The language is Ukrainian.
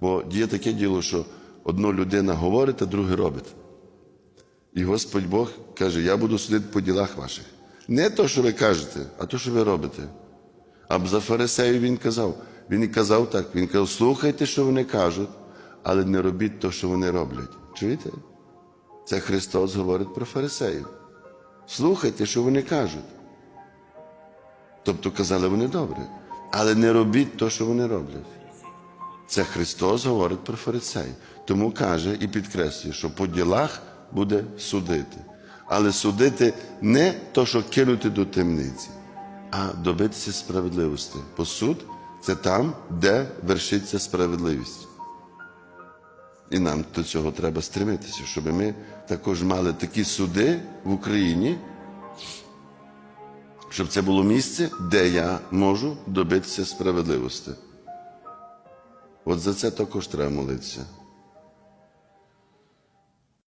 Бо є таке діло, що одна людина говорить, а друге робить. І Господь Бог каже: Я буду судити по ділах ваших. Не то, що ви кажете, а то, що ви робите. А за фарисеїв він казав. Він і казав так: він казав, слухайте, що вони кажуть, але не робіть те, що вони роблять. Чуєте? Це Христос говорить про фарисеїв. Слухайте, що вони кажуть. Тобто казали вони добре, але не робіть те, що вони роблять. Це Христос говорить про фарисеїв. Тому каже і підкреслює, що по ділах буде судити. Але судити не то, що кинути до темниці, а добитися справедливості. Бо суд це там, де вершиться справедливість. І нам до цього треба стремитися, щоб ми також мали такі суди в Україні, щоб це було місце, де я можу добитися справедливості. От за це також треба молитися.